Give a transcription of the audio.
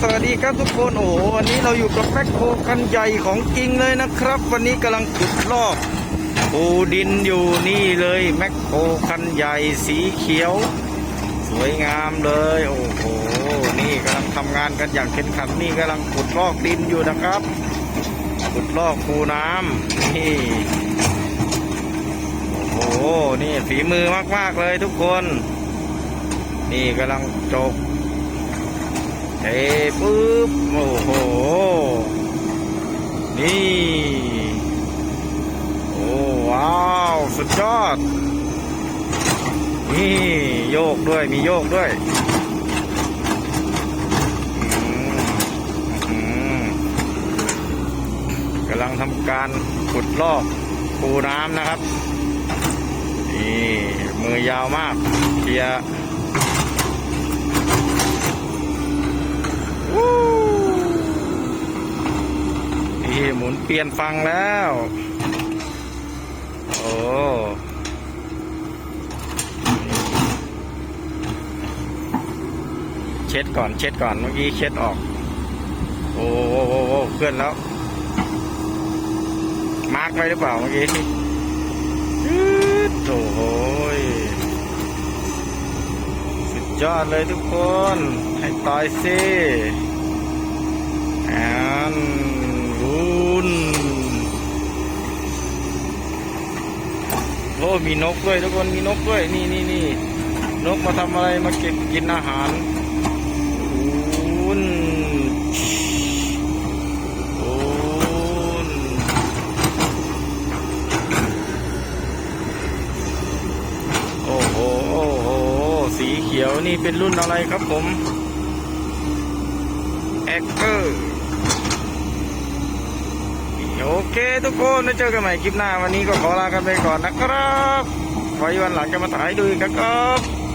สวัสดีครับทุกคนโอ้โหวันนี้เราอยู่กับแมคโครคันใหญ่ของจริงเลยนะครับ วันนี้กำลังขุดลอกปูดินอยู่นี่เลยแมคโครคันใหญ่สีเขียว สวยงามเลย โอ้โหนี่กำลังทำงานกันอย่างเข้มขันนี่กำลังขุดลอกดินอยู่นะครับ ขุดลอกคูน้ำนี่โอ้โหนี่ฝีมือมากๆเลยทุกคน นี่กำลังจก ทปุ๊บ โอ้โห นี่ โอ้ว้าว สุดยอด นี่โยกด้วย มีโยกด้วยอืมอืมกำลังทำการขุดลอกปูน้ำนะครับ นี่ มือยาวมากเคลียร์ นี่หมุนเปลี่ยนฟังแล้ว โอ้เช็ดก่อนเช็ดก่อนเมื่อกี้เช็ดออก โอ้โหโอ้เคลื่อนแล้ว มาร์กไว้หรือเปล่าเมื่อกี้โอ้โหยสุดยอดเลยทุกคน ให้ต่อยสิแอนวุน โอ้มีนกด้วยทุกคนมีนกด้วยนี่นี่นี่นกมาทำอะไรมาเก็บกินอาหารวุนวุนโอ้โหโอ้โหสีเขียวนี่เป็นรุ่นอะไรครับผมแอคเกอร์ โอเคทุกคนแล้วเจอกันใหม่คลิปหน้าวันนี้ก็ขอลากันไปก่อนนะครับ ไว้วันหลังจะมาถ่ายดูอีกครับ